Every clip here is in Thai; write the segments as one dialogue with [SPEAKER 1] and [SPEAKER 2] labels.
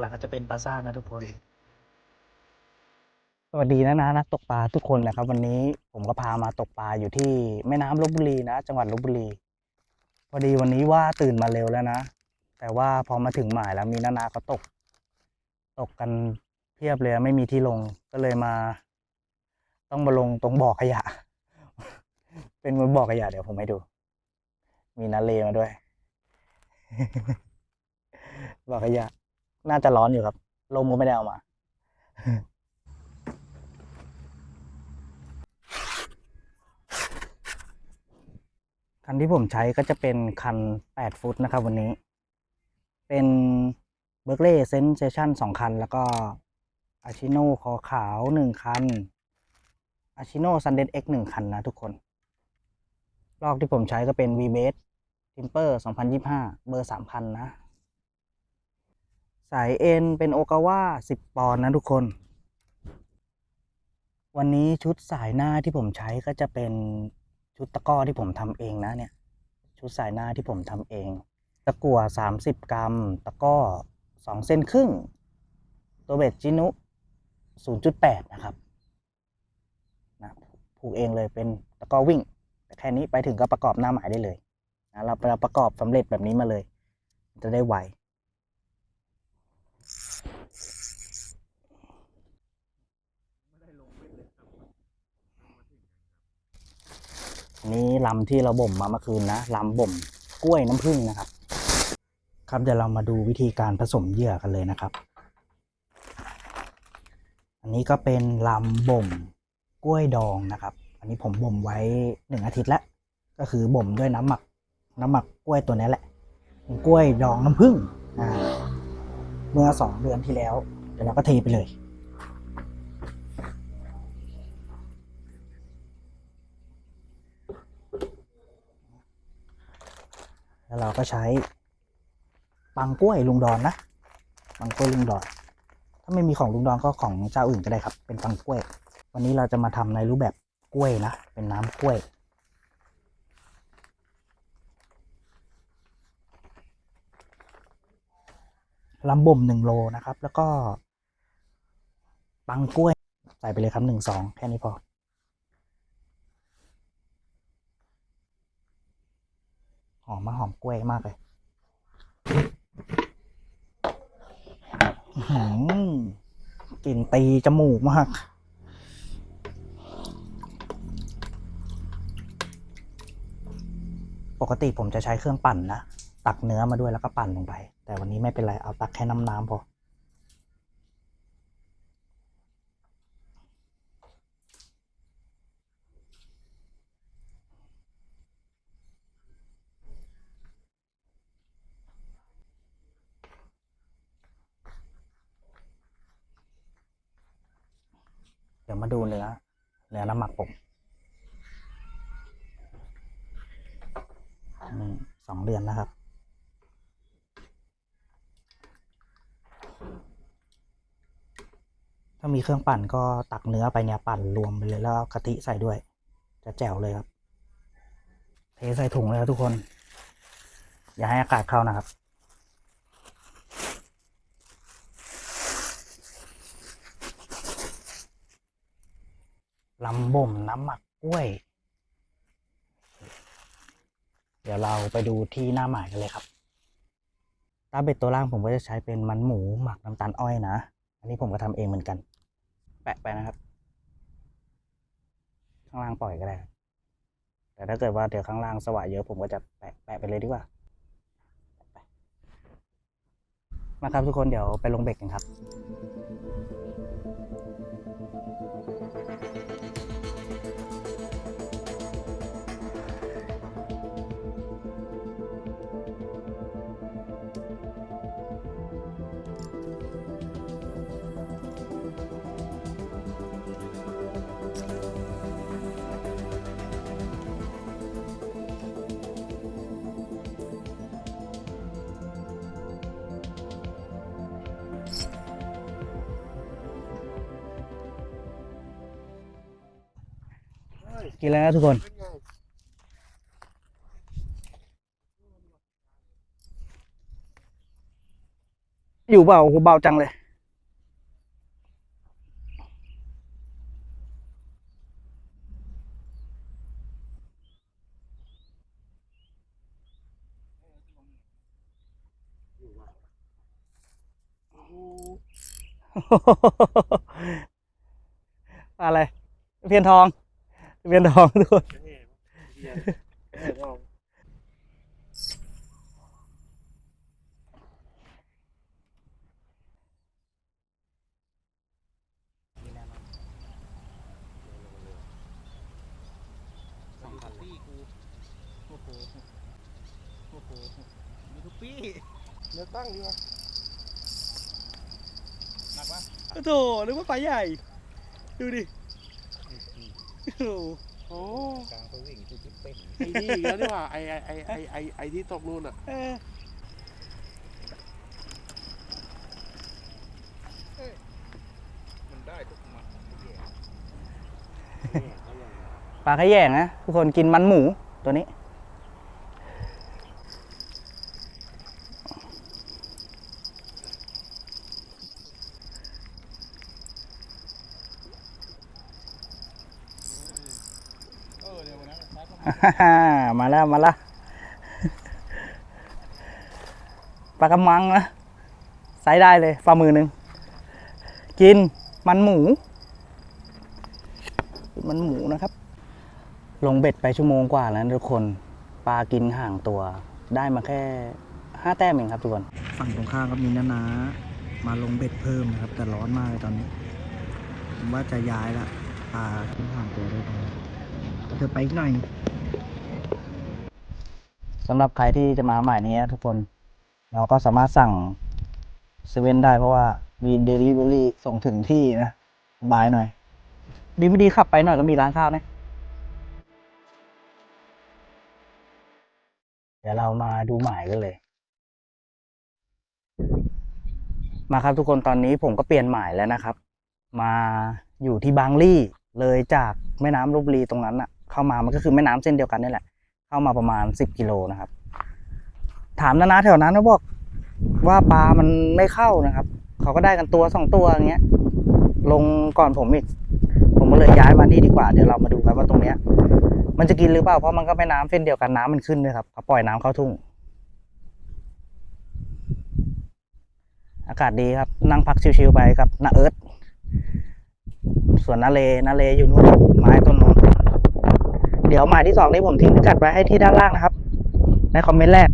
[SPEAKER 1] หลักๆก็จะเป็นปลาซ่านะทุกคน
[SPEAKER 2] สวัสดีนะนะนักตกปลาทุกคนนะครับ วันนี้ผมก็พามาตกปลาอยู่ที่แม่น้ำลบบุรีนะ จังหวัดลบบุรีพอดีวันนี้ว่าตื่นมาเร็วแล้วนะ แต่ว่าพอมาถึงหมายแล้วมีนานาเขาตก ตกกันเพียบเลยไม่มีที่ลงก็เลยมา ต้องมาลงตรงบ่อขยะ เป็นมือนบ่อขยะเดี๋ยวผมให้ดู มีนาเลมาด้วยบ่อขยะ น่าจะร้อนอยู่ครับ ลมก็ไม่ได้เอามา คันที่ผมใช้ก็จะเป็นคัน 8 ฟุตนะครับวันนี้ เป็นเบ r ร์ l เล่เซนเซชันสองคัน แล้วก็อาชิโนคอขาวหนึ่งคันอาชิโนซันเด x หนึ่งคันนะทุกคน ลอกที่ผมใช้ก็เป็น v b a s Timper 2025 เบอร์ 3,000 นะายเอ็นเป็นโอกาวา10ปอนด์นะทุกคน วันนี้ชุดสายหน้าที่ผมใช้ก็จะเป็นชุดตะก้อที่ผมทำเองนะเนี่ย ชุดสายหน้าที่ผมทำเอง ตะกั่ว30กรัม ตะก้อ2เส้นครึ่ง ตัวเบ็ดจินุ0.8นะครับนะผูกเองเลยเป็นตะก้อวิ่ง แต่แค่นี้ไปถึงก็ประกอบหน้าหมายได้เลยนะเราเราประกอบสำเร็จแบบนี้มาเลย จะได้ไว นนี้ลำที่เราบ่มมาเมื่อคืนนะลำบ่มกล้วยน้ำผึ้งนะครับ ครับเดี๋ยวเรามาดูวิธีการผสมเหยื่อกันเลยนะครับ อันนี้ก็เป็นลำบ่มกล้วยดองนะครับ อันนี้ผมบ่มไว้หนึ่งอาทิตย์แล้ว ก็คือบ่มด้วยน้ำหมักน้ำหมักกล้วยตัวนี้แหละเป็นกล้วยดองน้ำผึ้งเมื่อสองเดือนที่แล้วเดี๋ยวเราก็เทไปเลย แล้วเราก็ใช้ปังกล้วยลุงดอนนะปังกล้วยลุงดอน ถ้าไม่มีของลุงดอนก็ของเจ้าอื่นก็ได้ครับ เป็นปังกล้วย วันนี้เราจะมาทำในรูปแบบกล้วยนะ เป็นน้ำกล้วยลำบ่มหนึ่งโลนะครับ แล้วก็ปังกล้วยใส่ไปเลยครับหนึ่งสองแค่นี้พอ หอมมาหอมกล้วยมากเลยหืมกลิ่นตีจมูกมาก ปกติผมจะใช้เครื่องปั่นนะ ตักเนื้อมาด้วยแล้วก็ปั่นลงไป แต่วันนี้ไม่เป็นไร เอาตักแค่น้ำน้ำพอ ดี๋ยวมาดูเนื้อเนื้อน้ำหมักผมนี่สองเดือนนะครับ ถ้ามีเครื่องปั่นก็ตักเนื้อไปเนี่ยปั่นรวมไปเลยแล้วกะทิใส่ด้วย จะแจ๋วเลยครับ เทใส่ถุงเลยครับทุกคน อย่าให้อากาศเข้านะครับ ลำบ่มน้ำหมักกล้วย เดี๋ยวเราไปดูที่หน้าหมายกันเลยครับตาเบ็ดตัวล่างผมก็จะใช้เป็นมันหมูหมักน้ำตาลอ้อยนะ อันนี้ผมก็ทำเองเหมือนกัน แปะไปนะครับ ข้างล่างปล่อยก็ได้ แต่ถ้าเกิดว่าเดี๋ยวข้างล่างสว่างเยอะผมก็จะแปะแปะไปเลยดีกว่าแปะไปมาครับทุกคนเดี๋ยวไปลงเบ็ดกันครับ กินแล้วนะทุกคนอยู่เบาโอ้โหเบาจังเลย อะไร เพียนทอง เพียนทองทุกคน
[SPEAKER 1] สองคันปี้กูโอ้โหมีทุกปี้
[SPEAKER 3] เลือตั้งดีกว่า
[SPEAKER 1] หนักปะ
[SPEAKER 2] โอ้โถนึกว่าปลาใหญ่ ดูดิ โอ้
[SPEAKER 1] กลางตัววิ่งที่เป็น
[SPEAKER 3] ไอ้นี่อีกแล้วนี่หว่าไอ้ไอ้ไอ้ไอ้ไอ้ที่ตกนู่นอะ
[SPEAKER 2] เออ
[SPEAKER 1] มันได้ทุกมัดทุกอย่าง
[SPEAKER 2] ปลาขยแยงนะทุกคนกินมันหมูตัวนี้
[SPEAKER 1] เออเดี๋ยววันนั้นใช้เข้า มา
[SPEAKER 2] มาแล้วมาแล้วปลากระมังนะใส่ได้เลยฝ่ามือหนึ่งกินมันหมู มันหมูนะครับ ลงเบ็ดไปชั่วโมงกว่าแล้วนะทุกคนปลากินห่างตัว ได้มาแค่ห้าแต้มเองครับทุกคน ฝั่งตรงข้ามก็มีนานามาลงเบ็ดเพิ่มนะครับ แต่ร้อนมากเลยตอนนี้ผมว่าจะย้ายละปลากินห่างตัวด้วยตรงเธอไปอีกหน่อย สำหรับใครที่จะมาใหม่นี้ทุกคนเราก็สามารถสั่งเซเว่นได้เพราะว่ามีเดลิเวอรี่ส่งถึงที่นะสบายหน่อย ดีไม่ดีขับไปหน่อยก็มีร้านข้าวนะ เดี๋ยวเรามาดูหมายกันเลย มาครับทุกคนตอนนี้ผมก็เปลี่ยนหมายแล้วนะครับ มาอยู่ที่บางลี่เลยจากแม่น้ำลบบุรีตรงนั้นอะเข้ามามันก็คือแม่น้ำเส้นเดียวกันนี่แหละ เข้ามาประมาณสิบกิโลนะครับ ถามนานาแถวนั้นนะบอกว่าปลามันไม่เข้านะครับเขาก็ได้กันตัวสองตัวอย่างเงี้ย ลงก่อนผมอีกผมก็เลยย้ายมานี่ดีกว่าเดี๋ยวเรามาดูกันว่าตรงเนี้ย มันจะกินหรือเปล่าเพราะมันก็แม่น้ำเส้นเดียวกันน้ำมันขึ้นด้วยครับเขาปล่อยน้ำเข้าทุ่ง อากาศดีครับ นั่งพักชิวๆไปกับนาเอิร์ธส่วนนาเลนาเลอยู่นู่นไม้ต้นนู้น เดี๋ยวหมายที่สองนี้ผมทิ้งพิกัดไว้ให้ที่ด้านล่างนะครับ ในคอมเมนต์แรก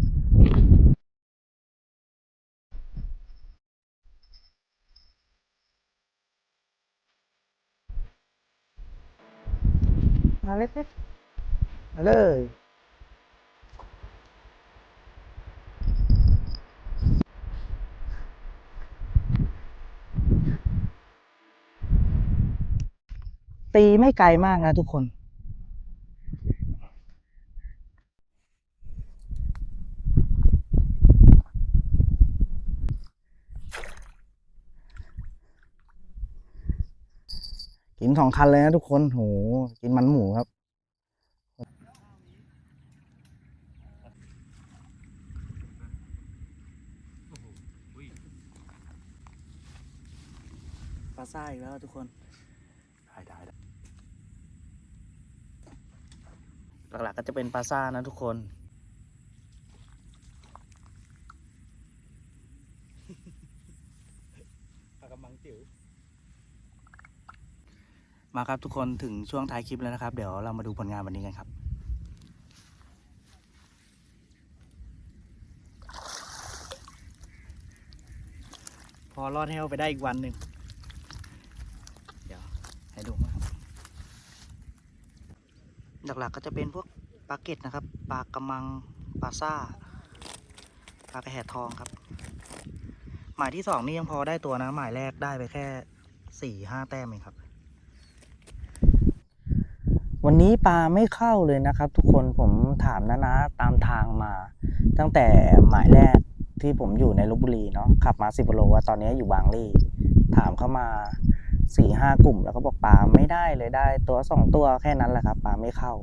[SPEAKER 2] มาเลยสิมาเลยตีไม่ไกลมากนะทุกคน กินสองคันเลยนะทุกคนโหกินมันหมูครับปลาซ่าอีกแล้วทุกคน
[SPEAKER 3] ได้ได้ได้
[SPEAKER 2] หลักๆก็จะเป็นปลาซ่านะทุกคน
[SPEAKER 1] ปลากระมังจิ๋ว
[SPEAKER 2] มาครับทุกคนถึงช่วงท้ายคลิปแล้วนะครับ เดี๋ยวเรามาดูผลงานวันนี้กันครับพอรอดแห้วไปได้อีกวันหนึ่งเดี๋ยวให้ดูนะครับหลักๆก็จะเป็นพวกปลาเก็ดนะครับปลากระมังปลาซ่าปลากระแหทองครับ หมายที่สองนี่ยังพอได้ตัวนะ หมายแรกได้ไปแค่สี่ห้าแต้มเองครับ วันนี้ปลาไม่เข้าเลยนะครับ ทุกคนผมถามนะนะตามทางมา ตั้งแต่หมายแรกที่ผมอยู่ในลบบุรีเนาะขับมาสิบโลว่าตอนนี้อยู่บางลี่ถามเข้ามาสี่ห้ากลุ่ม แล้วก็บอกปลาไม่ได้เลยได้ ตัวสองตัวแค่นั้นแหละครับปลาไม่เข้า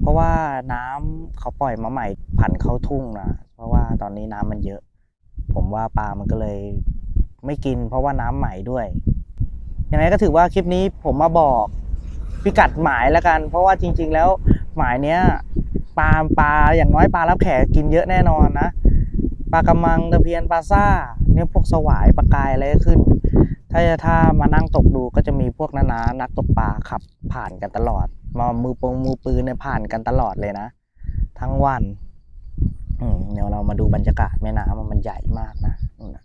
[SPEAKER 2] เพราะว่าน้ำเขาปล่อยมาใหม่ผันเข้าทุ่งนะเพราะว่าตอนนี้น้ำมันเยอะ ผมว่าปลามันก็เลยไม่กิน เพราะว่าน้ำใหม่ด้วยยังไงก็ถือว่าคลิปนี้ผมมาบอก พิกัดหมายแล้วกัน เพราะว่าจริง ๆ แล้วหมายเนี้ยปลาปลาอย่างน้อยปลารับแขกกินเยอะแน่นอนนะปลากระมังตะเพียนปลาซ่า เนี่ยพวกสวายปลากายอะไรขึ้น ถ้าจะถ้ามานั่งตกดูก็จะมีพวกนานานักตกปลาขับผ่านกันตลอด มามือปงมือปืนเนี่ยผ่านกันตลอดเลยนะ ทั้งวันเดี๋ยวเรามาดูบรรยากาศแม่น้ำมันใหญ่มากนะนู่นนะ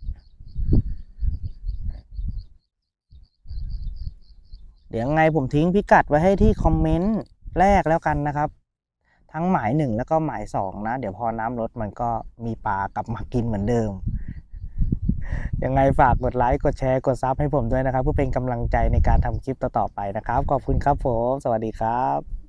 [SPEAKER 2] เดี๋ยวยังไงผมทิ้งพิกัดไว้ให้ที่คอมเมนต์แรกแล้วกันนะครับ ทั้งหมายหนึ่งแล้วก็หมายสองนะ เดี๋ยวพอน้ำลดมันก็มีปลากลับมากินเหมือนเดิม ยังไงฝากกดไลค์กดแชร์กดซับให้ผมด้วยนะครับ เพื่อเป็นกำลังใจในการทำคลิปต่อๆไปนะครับ ขอบคุณครับผม สวัสดีครับ